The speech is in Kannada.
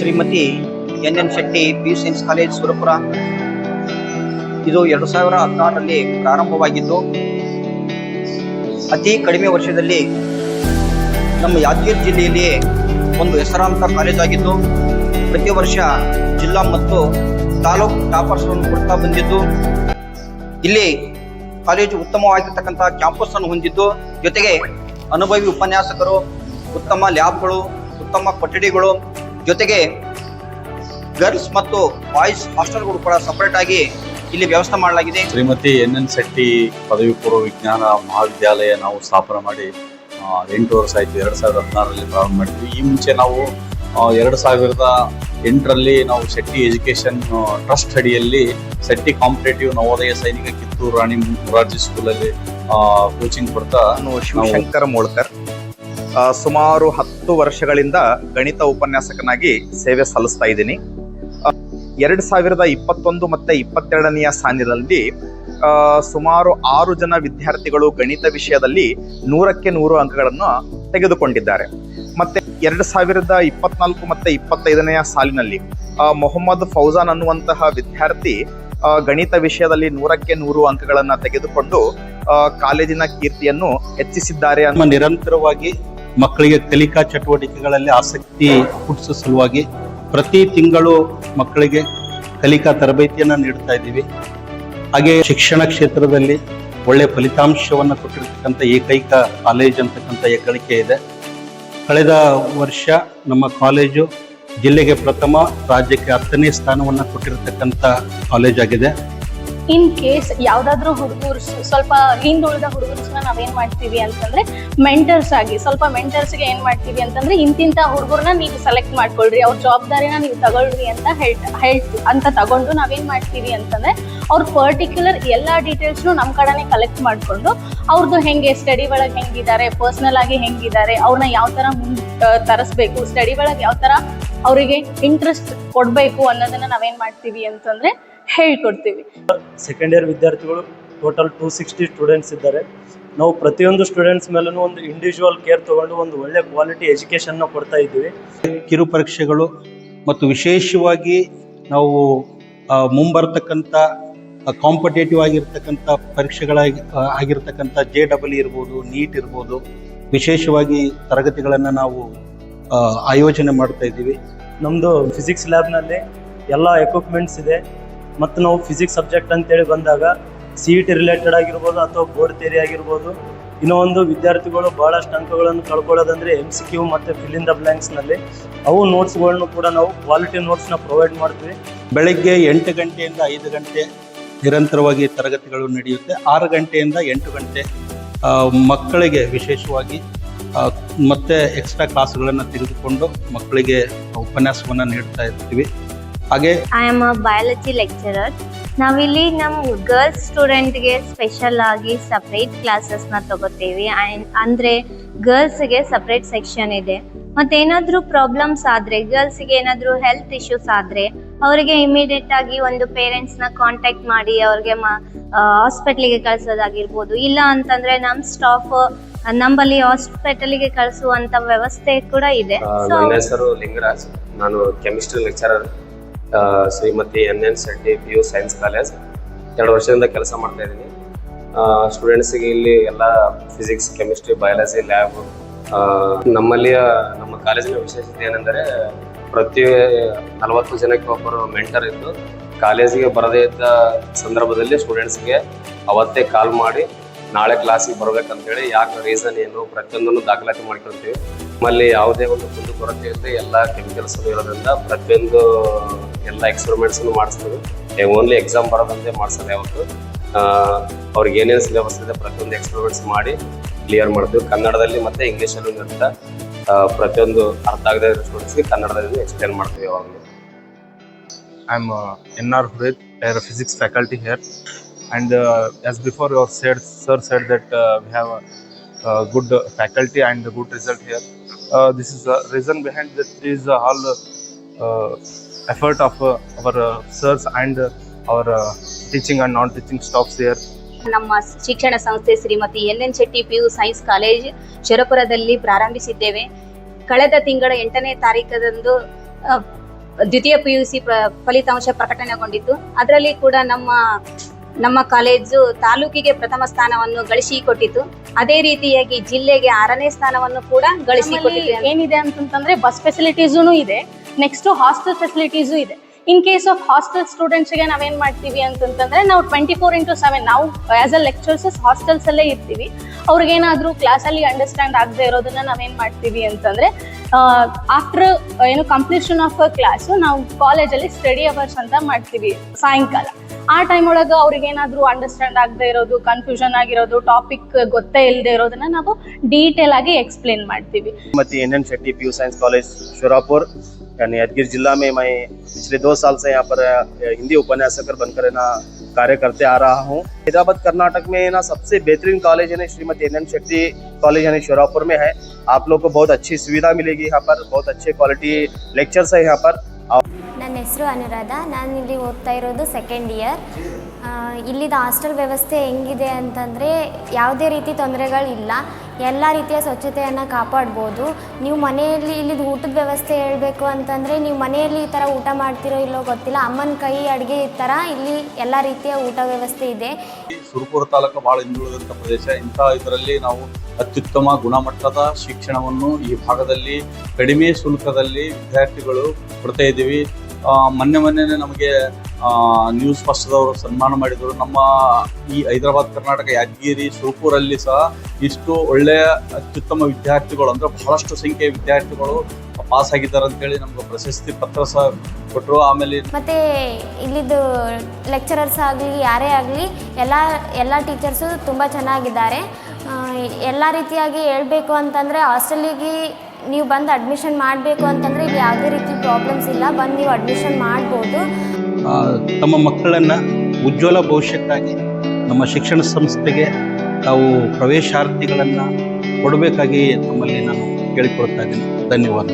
Shrimati N N Shetty P science college Surapura. ಇದು ಎರಡು ಸಾವಿರ ಹದಿನಾರರಲ್ಲಿ ಪ್ರಾರಂಭವಾಗಿದ್ದು, ಅತಿ ಕಡಿಮೆ ವರ್ಷದಲ್ಲಿ ನಮ್ಮ ಯಾದಗಿರಿ ಜಿಲ್ಲೆಯಲ್ಲಿ ಒಂದು ಹೆಸರಾಂತ ಕಾಲೇಜ್ ಆಗಿದ್ದು, ಪ್ರತಿ ವರ್ಷ ಜಿಲ್ಲಾ ಮತ್ತು ತಾಲೂಕು ಟಾಪರ್ಸ್ಗಳನ್ನು ಕೊಡ್ತಾ ಬಂದಿದ್ದು, ಇಲ್ಲಿ ಕಾಲೇಜು ಉತ್ತಮವಾಗಿರ್ತಕ್ಕಂಥ ಕ್ಯಾಂಪಸ್ ಅನ್ನು ಹೊಂದಿದ್ದು, ಜೊತೆಗೆ ಅನುಭವಿ ಉಪನ್ಯಾಸಕರು, ಉತ್ತಮ ಲ್ಯಾಬ್ಗಳು, ಉತ್ತಮ ಕೊಠಡಿಗಳು ಜೊತೆಗೆ ಗರ್ಲ್ಸ್ ಮತ್ತು ಬಾಯ್ಸ್ ಹಾಸ್ಟೆಲ್ಗಳು ಕೂಡ ಸಪರೇಟ್ ಆಗಿ ಇಲ್ಲಿ ವ್ಯವಸ್ಥೆ ಮಾಡಲಾಗಿದೆ. ಶ್ರೀಮತಿ ಎನ್ ಎನ್ ಶೆಟ್ಟಿ ಪದವಿ ಪೂರ್ವ ವಿಜ್ಞಾನ ಮಹಾವಿದ್ಯಾಲಯ ನಾವು ಸ್ಥಾಪನೆ ಮಾಡಿ ಎಂಟು ವರ್ಷ ಆಯ್ತು. ಎರಡು ಸಾವಿರದ ಹದಿನಾರರಲ್ಲಿ ಪ್ರಾರಂಭ ಮಾಡಿದ್ವಿ. ಈ ಮುಂಚೆ ನಾವು ಎರಡು ಸಾವಿರದ ಎಂಟರಲ್ಲಿ ನಾವು ಶೆಟ್ಟಿ ಎಜುಕೇಶನ್ ಟ್ರಸ್ಟ್ ಅಡಿಯಲ್ಲಿ ಶೆಟ್ಟಿ ಕಾಂಪಿಟೇಟಿವ್ ನವೋದಯ ಸೈನಿಕ ಕಿತ್ತೂರು ರಾಣಿ ಮೊರಾರ್ಜಿ ಸ್ಕೂಲಲ್ಲಿ ಕೋಚಿಂಗ್ ಕೊಡ್ತಾ ಶಿವಶಂಕರ ಮೋಳ್ಕರ್. ಸುಮಾರು ಹತ್ತು ವರ್ಷಗಳಿಂದ ಗಣಿತ ಉಪನ್ಯಾಸಕನಾಗಿ ಸೇವೆ ಸಲ್ಲಿಸ್ತಾ ಇದ್ದೀನಿ. ಎರಡು ಸಾವಿರದ ಇಪ್ಪತ್ತೊಂದು ಮತ್ತು ಇಪ್ಪತ್ತೆರಡನೆಯ ಸಾಲಿನಲ್ಲಿ ಸುಮಾರು ಆರು ಜನ ವಿದ್ಯಾರ್ಥಿಗಳು ಗಣಿತ ವಿಷಯದಲ್ಲಿ ನೂರಕ್ಕೆ ನೂರು ಅಂಕಗಳನ್ನು ತೆಗೆದುಕೊಂಡಿದ್ದಾರೆ. ಮತ್ತೆ ಎರಡು ಸಾವಿರದ ಇಪ್ಪತ್ನಾಲ್ಕು ಮತ್ತು ಇಪ್ಪತ್ತೈದನೆಯ ಸಾಲಿನಲ್ಲಿ ಮೊಹಮ್ಮದ್ ಫೌಜಾನ್ ಅನ್ನುವಂತಹ ವಿದ್ಯಾರ್ಥಿ ಗಣಿತ ವಿಷಯದಲ್ಲಿ ನೂರಕ್ಕೆ ನೂರು ಅಂಕಗಳನ್ನು ತೆಗೆದುಕೊಂಡು ಕಾಲೇಜಿನ ಕೀರ್ತಿಯನ್ನು ಹೆಚ್ಚಿಸಿದ್ದಾರೆ ಅನ್ನೋ ನಿರಂತರವಾಗಿ ಮಕ್ಕಳಿಗೆ ಕಲಿಕಾ ಚಟುವಟಿಕೆಗಳಲ್ಲಿ ಆಸಕ್ತಿ ಹುಟ್ಟಿಸೋ ಸಲುವಾಗಿ ಪ್ರತಿ ತಿಂಗಳು ಮಕ್ಕಳಿಗೆ ಕಲಿಕಾ ತರಬೇತಿಯನ್ನು ನೀಡ್ತಾ ಇದ್ದೀವಿ. ಹಾಗೆ ಶಿಕ್ಷಣ ಕ್ಷೇತ್ರದಲ್ಲಿ ಒಳ್ಳೆಯ ಫಲಿತಾಂಶವನ್ನು ಕೊಟ್ಟಿರ್ತಕ್ಕಂಥ ಏಕೈಕ ಕಾಲೇಜ್ ಅಂತಕ್ಕಂಥ ಹೆಗ್ಗಳಿಕೆ ಇದೆ. ಕಳೆದ ವರ್ಷ ನಮ್ಮ ಕಾಲೇಜು ಜಿಲ್ಲೆಗೆ ಪ್ರಥಮ, ರಾಜ್ಯಕ್ಕೆ ಹತ್ತನೇ ಸ್ಥಾನವನ್ನು ಕೊಟ್ಟಿರತಕ್ಕಂಥ ಕಾಲೇಜ್ ಆಗಿದೆ ಇನ್ ಕೇಸ್ ಯಾವ್ದಾದ್ರು ಹುಡುಗರು ಸ್ವಲ್ಪ ಹಿಂದುಳಿದ ಹುಡುಗರ್ಸ್ನ ನಾವೇನ್ ಮಾಡ್ತೀವಿ ಅಂತಂದ್ರೆ ಮೆಂಟರ್ಸ್ ಆಗಿ, ಸ್ವಲ್ಪ ಮೆಂಟರ್ಸ್ಗೆ ಏನ್ ಮಾಡ್ತೀವಿ ಅಂತಂದ್ರೆ ಇಂತಿಂತ ಹುಡುಗರ್ನ ನೀವು ಸೆಲೆಕ್ಟ್ ಮಾಡ್ಕೊಳ್ರಿ, ಅವ್ರ ಜವಾಬ್ದಾರಿನ ನೀವು ತಗೊಳ್ರಿ ಅಂತ ಹೇಳ್ ಹೇಳ್ತು, ಅಂತ ತಗೊಂಡು ನಾವೇನ್ ಮಾಡ್ತೀವಿ ಅಂತಂದ್ರೆ ಅವ್ರ ಪರ್ಟಿಕ್ಯುಲರ್ ಎಲ್ಲಾ ಡೀಟೇಲ್ಸ್ನು ನಮ್ ಕಡೆನೆ ಕಲೆಕ್ಟ್ ಮಾಡ್ಕೊಂಡು ಅವ್ರದ್ದು ಹೆಂಗೆ ಸ್ಟಡಿ ಒಳಗೆ ಹೆಂಗಿದ್ದಾರೆ, ಪರ್ಸನಲ್ ಆಗಿ ಹೆಂಗಿದ್ದಾರೆ ಅವ್ರನ್ನ ಯಾವ ತರ ತರಿಸ್ಬೇಕು, ಸ್ಟಡಿ ಒಳಗೆ ಯಾವ ತರ ಅವರಿಗೆ ಇಂಟ್ರೆಸ್ಟ್ ಕೊಡ್ಬೇಕು ಅನ್ನೋದನ್ನ ನಾವೇನ್ ಮಾಡ್ತೀವಿ ಅಂತಂದ್ರೆ ಹೇಳ್ಕೊಡ್ತೀವಿ. ಸೆಕೆಂಡ್ ಇಯರ್ ವಿದ್ಯಾರ್ಥಿಗಳು ಟೋಟಲ್ ಟೂ ಸಿಕ್ಸ್ಟಿ ಸ್ಟೂಡೆಂಟ್ಸ್ ಇದ್ದಾರೆ. ನಾವು ಪ್ರತಿಯೊಂದು ಸ್ಟೂಡೆಂಟ್ಸ್ ಮೇಲೂ ಒಂದು ಇಂಡಿವಿಜುವಲ್ ಕೇರ್ ತಗೊಂಡು ಒಂದು ಒಳ್ಳೆ ಕ್ವಾಲಿಟಿ ಎಜುಕೇಷನ್ನ ಕೊಡ್ತಾ ಇದ್ದೀವಿ. ಕಿರು ಪರೀಕ್ಷೆಗಳು ಮತ್ತು ವಿಶೇಷವಾಗಿ ನಾವು ಮುಂಬರ್ತಕ್ಕಂಥ ಕಾಂಪಿಟೇಟಿವ್ ಆಗಿರ್ತಕ್ಕಂಥ ಪರೀಕ್ಷೆಗಳಾಗಿ ಆಗಿರ್ತಕ್ಕಂಥ ಜೆ ಡಬಲ್ ಇರ್ಬೋದು ನೀಟ್ ಇರ್ಬೋದು ವಿಶೇಷವಾಗಿ ತರಗತಿಗಳನ್ನು ನಾವು ಆಯೋಜನೆ ಮಾಡ್ತಾ ಇದ್ದೀವಿ. ನಮ್ಮದು ಫಿಸಿಕ್ಸ್ ಲ್ಯಾಬ್ನಲ್ಲಿ ಎಲ್ಲ ಎಕ್ವಿಪ್ಮೆಂಟ್ಸ್ ಇದೆ. ಮತ್ತು ನಾವು ಫಿಸಿಕ್ಸ್ ಸಬ್ಜೆಕ್ಟ್ ಅಂತೇಳಿ ಬಂದಾಗ ಸಿ ಇ ಟಿ ರಿಲೇಟೆಡ್ ಆಗಿರ್ಬೋದು ಅಥವಾ ಬೋರ್ಡ್ ಥಿಯರಿ ಆಗಿರ್ಬೋದು, ಇನ್ನೂ ಒಂದು ವಿದ್ಯಾರ್ಥಿಗಳು ಭಾಳಷ್ಟು ಅಂಕಗಳನ್ನು ಕಳ್ಕೊಳ್ಳೋದಂದರೆ ಎಂ ಸಿ ಕ್ಯೂ ಮತ್ತು ಫಿಲ್ ಇನ್ ದ ಬ್ಲ್ಯಾಂಕ್ಸ್ನಲ್ಲಿ ಅವು ನೋಟ್ಸ್ಗಳನ್ನು ಕೂಡ ನಾವು ಕ್ವಾಲಿಟಿ ನೋಟ್ಸ್ನ ಪ್ರೊವೈಡ್ ಮಾಡ್ತೀವಿ. ಬೆಳಗ್ಗೆ ಎಂಟು ಗಂಟೆಯಿಂದ ಐದು ಗಂಟೆ ನಿರಂತರವಾಗಿ ತರಗತಿಗಳು ನಡೆಯುತ್ತೆ. ಆರು ಗಂಟೆಯಿಂದ ಎಂಟು ಗಂಟೆ ಮಕ್ಕಳಿಗೆ ವಿಶೇಷವಾಗಿ ಮತ್ತೆ ಎಕ್ಸ್ಟ್ರಾ ಕ್ಲಾಸ್ಗಳನ್ನು ತೆಗೆದುಕೊಂಡು ಮಕ್ಕಳಿಗೆ ಉಪನ್ಯಾಸವನ್ನು ನೀಡ್ತಾ ಇರ್ತೀವಿ. ಹಾಗೆ? I am a biology lecturer ನಾವಿಲ್ಲಿ ನಮ್ಮ ಗರ್ಲ್ಸ್ ಸ್ಟೂಡೆಂಟ್ಗೆ ಸ್ಪೆಷಲ್ ಆಗಿ ಸಪರೇಟ್ ಕ್ಲಾಸಸ್ನ ತಗೋತೀವಿ. ಅಂದ್ರೆ ಗರ್ಲ್ಸ್ಗೆ ಸಪರೇಟ್ ಸೆಕ್ಷನ್ ಇದೆ. ಮತ್ತೇನಾದರೂ ಪ್ರಾಬ್ಲಮ್ಸ್ ಆದ್ರೆ ಗರ್ಲ್ಸ್ಗೆ ಏನಾದ್ರೂ ಹೆಲ್ತ್ ಇಶ್ಯೂಸ್ ಆದ್ರೆ ಅವರಿಗೆ ಇಮಿಡಿಯೇಟ್ ಆಗಿ ಒಂದು ಪೇರೆಂಟ್ಸ್ನ ಕಾಂಟ್ಯಾಕ್ಟ್ ಮಾಡಿ ಅವ್ರಿಗೆ ಹಾಸ್ಪಿಟಲ್ಗೆ ಕಳಿಸೋದಾಗಿರ್ಬೋದು. ಇಲ್ಲ ಅಂತಂದ್ರೆ ನಮ್ಮ ಸ್ಟಾಫ್ ನಮ್ಮಲ್ಲಿ ಹಾಸ್ಪಿಟಲಿಗೆ ಕಳಿಸುವಂತ ವ್ಯವಸ್ಥೆ ಕೂಡ ಇದೆ. ನನ್ನ ಹೆಸರು ಲಿಂಗರಾಜ್. ನಾನು chemistry lecturer Shrimati N N Shetty P U science college. ಎರಡು ವರ್ಷದಿಂದ ಕೆಲಸ ಮಾಡ್ತಾ ಇದ್ದೀನಿ. ಸ್ಟೂಡೆಂಟ್ಸಿಗೆ ಇಲ್ಲಿ ಎಲ್ಲ ಫಿಸಿಕ್ಸ್ ಕೆಮಿಸ್ಟ್ರಿ ಬಯಾಲಜಿ ಲ್ಯಾಬ್ ನಮ್ಮಲ್ಲಿಯ, ನಮ್ಮ ಕಾಲೇಜಿನ ವಿಶೇಷತೆ ಏನೆಂದರೆ ಪ್ರತಿ ನಲವತ್ತು ಜನಕ್ಕೆ ಒಬ್ಬರು ಮೆಂಟರ್ ಇದ್ದು, ಕಾಲೇಜಿಗೆ ಬರದೇ ಇದ್ದ ಸಂದರ್ಭದಲ್ಲಿ ಸ್ಟೂಡೆಂಟ್ಸ್ಗೆ ಅವತ್ತೇ ಕಾಲ್ ಮಾಡಿ, ನಾಳೆ ಕ್ಲಾಸಿಗೆ ಬರ್ಬೇಕಂತೇಳಿ ಯಾಕೆ ರೀಸನ್ ಏನು, ಪ್ರತಿಯೊಂದನ್ನು ದಾಖಲಾತಿ ಮಾಡ್ಕೊಳ್ತೀವಿ ನಮ್ಮಲ್ಲಿ ಯಾವುದೇ ಒಂದು ಕುಂದು ಕೊರತೆ ಇಲ್ಲದೆ ಎಲ್ಲ ಕೆಮಿಕಲ್ಸ್ ಇರೋದ್ರಿಂದ ಪ್ರತಿಯೊಂದು ಎಲ್ಲ ಎಕ್ಸ್ಪೆರಿಮೆಂಟ್ಸ್ ಮಾಡಿಸ್ತೀವಿ ಓನ್ಲಿ ಎಕ್ಸಾಮ್ ಬರೋದಂತೆ ಮಾಡಿಸೋದು ಯಾವತ್ತು. ಅವ್ರಿಗೆ ಏನೇನು ಸಿಲೆಬಸ್ ಇದೆ ಪ್ರತಿಯೊಂದು ಎಕ್ಸ್ಪೆರಿಮೆಂಟ್ಸ್ ಮಾಡಿ ಕ್ಲಿಯರ್ ಮಾಡ್ತೀವಿ. ಕನ್ನಡದಲ್ಲಿ ಮತ್ತೆ ಇಂಗ್ಲೀಷಲ್ಲೂ ಇರುತ್ತೆ. ಪ್ರತಿಯೊಂದು ಅರ್ಥ ಆಗದೆ ಸ್ಟೂಡೆಂಟ್ಸ್ಗೆ ಕನ್ನಡದಲ್ಲಿ ಎಕ್ಸ್ಪ್ಲೇನ್ ಮಾಡ್ತೀವಿ ಯಾವಾಗಲೂ. I am N R Hurith I physics faculty here and as before, your said, sir said that we have a, faculty good good faculty and this good result here. Behind this is the effort of uh, our uh, sirs and uh, our uh, teaching and non-teaching staffs here. ನಮ್ಮ ಶಿಕ್ಷಣ ಸಂಸ್ಥೆ Shrimati N N Shetty P U science college ಶಿರಪುರದಲ್ಲಿ ಪ್ರಾರಂಭಿಸಿದ್ದೇವೆ. ಕಳೆದ ತಿಂಗಳ ಎಂಟನೇ ತಾರೀಕದಂದು ದ್ವಿತೀಯ ಪಿ ಯು ಸಿ ಫಲಿತಾಂಶ ಪ್ರಕಟಣೆಗೊಂಡಿತ್ತು. ಅದರಲ್ಲಿ ಕೂಡ ನಮ್ಮ ನಮ್ಮ ಕಾಲೇಜು ತಾಲೂಕಿಗೆ ಪ್ರಥಮ ಸ್ಥಾನವನ್ನು ಗಳಿಸಿಕೊಟ್ಟಿತ್ತು. ಅದೇ ರೀತಿಯಾಗಿ ಜಿಲ್ಲೆಗೆ ಆರನೇ ಸ್ಥಾನವನ್ನು ಕೂಡ ಗಳಿಸಿಕೊಟ್ಟಿತು ನಮ್ಮಲ್ಲಿ ಏನಿದೆ ಅಂತಂತಂದ್ರೆ ಬಸ್ ಫೆಸಿಲಿಟೀಸೂ ಇದೆ. ನೆಕ್ಸ್ಟು ಹಾಸ್ಟೆಲ್ ಫೆಸಿಲಿಟೀಸು ಇದೆ. In case of hostel students ಸ್ಟೂಡೆಂಟ್ಸ್ಗೆ ನಾವೇನು ಮಾಡ್ತೀವಿ ಅಂತಂದ್ರೆ ನಾವು ಟ್ವೆಂಟಿ ಫೋರ್ ಇಂಟು ಸೆವೆನ್ ನಾವು ಆ್ಯಸ್ ಅ ಹಾಸ್ಟೆಲ್ಸ್ ಅಲ್ಲೇ ಇರ್ತೀವಿ. ಅವ್ರಿಗೇನಾದರೂ ಕ್ಲಾಸಲ್ಲಿ ಅಂಡರ್ಸ್ಟ್ಯಾಂಡ್ ಆಗದೆ ಇರೋದನ್ನ ನಾವೇನು ಮಾಡ್ತೀವಿ ಅಂತಂದ್ರೆ ಆಫ್ಟರ್ ಏನು ಕಂಪ್ಲೀಷನ್ ಆಫ್ ಅ ಕ್ಲಾಸು ನಾವು ಕಾಲೇಜಲ್ಲಿ ಸ್ಟಡಿ ಅವರ್ಸ್ ಅಂತ ಮಾಡ್ತೀವಿ ಸಾಯಂಕಾಲ. ಆ ಟೈಮ್ ಒಳಗೆ ಅವ್ರಿಗೆ ಏನಾದರೂ ಅಂಡರ್ಸ್ಟ್ಯಾಂಡ್ ಆಗದೆ ಇರೋದು ಕನ್ಫ್ಯೂಷನ್ ಆಗಿರೋದು ಟಾಪಿಕ್ ಗೊತ್ತೇ ಇಲ್ಲದೆ ಇರೋದನ್ನ ನಾವು ಡೀಟೇಲ್ ಆಗಿ ಎಕ್ಸ್ಪ್ಲೇನ್ ಮಾಡ್ತೀವಿ. ಮತ್ತೆ N N Shetty science college यानी यादगीर जिला में मैं पिछले दो साल से यहाँ पर अ, हिंदी उपन्यासकर बनकर है ना कार्य करते आ रहा हूँ हैदराबाद कर्नाटक में ना सबसे बेहतरीन कॉलेज है ना Shrimati N N Shetty college यानी शुरापुर में है आप लोग को बहुत अच्छी सुविधा मिलेगी यहाँ पर बहुत अच्छे क्वालिटी लेक्चर्स है यहाँ पर ನನ್ನ ಹೆಸರು ಅನುರಾಧ ನಾನು ಇಲ್ಲಿ ಓದ್ತಾ ಇರೋದು ಸೆಕೆಂಡ್ ಇಯರ್ ಇಲ್ಲಿದ ಹಾಸ್ಟೆಲ್ ವ್ಯವಸ್ಥೆ ಹೆಂಗಿದೆ ಅಂತಂದರೆ ಯಾವುದೇ ರೀತಿ ತೊಂದರೆಗಳಿಲ್ಲ ಎಲ್ಲ ರೀತಿಯ ಸ್ವಚ್ಛತೆಯನ್ನು ಕಾಪಾಡ್ಬೋದು. ನೀವು ಮನೆಯಲ್ಲಿ ಇಲ್ಲಿದು ಊಟದ ವ್ಯವಸ್ಥೆ ಹೇಳಬೇಕು ಅಂತಂದರೆ ನೀವು ಮನೆಯಲ್ಲಿ ಈ ಥರ ಊಟ ಮಾಡ್ತಿರೋ ಇಲ್ಲೋ ಗೊತ್ತಿಲ್ಲ. ಅಮ್ಮನ ಕೈ ಅಡುಗೆ ಈ ಥರ ಇಲ್ಲಿ ಎಲ್ಲ ರೀತಿಯ ಊಟ ವ್ಯವಸ್ಥೆ ಇದೆ. ಸುರಪುರ ತಾಲೂಕು ಭಾಳ ಹಿಂದುಳಿದಂಥ ಪ್ರದೇಶ. ಇಂಥ ಇದರಲ್ಲಿ ನಾವು ಅತ್ಯುತ್ತಮ ಗುಣಮಟ್ಟದ ಶಿಕ್ಷಣವನ್ನು ಈ ಭಾಗದಲ್ಲಿ, ಕಡಿಮೆ ಶುಲ್ಕದಲ್ಲಿ ವಿದ್ಯಾರ್ಥಿಗಳು ಕೊಡ್ತಾ ಇದ್ದೀವಿ. ಮೊನ್ನೆ ಮೊನ್ನೆ ಮೊನ್ನೆನೆ ನಮಗೆ ನ್ಯೂಸ್ ಫಸ್ಟ್ದವರು ಸನ್ಮಾನ ಮಾಡಿದರು. ನಮ್ಮ ಈ ಹೈದರಾಬಾದ್, ಕರ್ನಾಟಕ ಯಾದಗಿರಿ ಸುರಪುರಲ್ಲಿ ಸಹ ಇಷ್ಟು ಒಳ್ಳೆಯ ಅತ್ಯುತ್ತಮ ವಿದ್ಯಾರ್ಥಿಗಳು ಅಂದರೆ ಬಹಳಷ್ಟು ಸಂಖ್ಯೆಯ ವಿದ್ಯಾರ್ಥಿಗಳು ಪಾಸ್ ಆಗಿದ್ದಾರೆ ಅಂತೇಳಿ ನಮ್ಗೆ ಪ್ರಶಸ್ತಿ ಪತ್ರ ಸಹ ಕೊಟ್ಟರು ಆಮೇಲೆ ಮತ್ತೆ ಇಲ್ಲಿದ್ದು ಲೆಕ್ಚರರ್ಸ್ ಆಗಲಿ, ಯಾರೇ ಆಗಲಿ, ಎಲ್ಲ ಎಲ್ಲ ಟೀಚರ್ಸು ತುಂಬ ಚೆನ್ನಾಗಿದ್ದಾರೆ. ಎಲ್ಲ ರೀತಿಯಾಗಿ ಹೇಳಬೇಕು ಅಂತಂದರೆ ಹಾಸ್ಟೆಲಿಗೆ ನೀವು ಬಂದು ಅಡ್ಮಿಷನ್ ಮಾಡಬೇಕು ಅಂತಂದರೆ ಇಲ್ಲಿ ಯಾವುದೇ ರೀತಿ ಪ್ರಾಬ್ಲಮ್ಸ್ ಇಲ್ಲ. ಬಂದು ನೀವು ಅಡ್ಮಿಷನ್ ಮಾಡ್ಬೋದು. ತಮ್ಮ ಮಕ್ಕಳನ್ನು ಉಜ್ವಲ ಭವಿಷ್ಯಕ್ಕಾಗಿ ನಮ್ಮ ಶಿಕ್ಷಣ ಸಂಸ್ಥೆಗೆ ತಾವು ಪ್ರವೇಶಾರ್ಥಿಗಳನ್ನು ಕೊಡಬೇಕಾಗಿ ತಮ್ಮಲ್ಲಿ ನಾನು ಕೇಳಿಕೊಳ್ತಾ ಇದ್ದೀನಿ. ಧನ್ಯವಾದ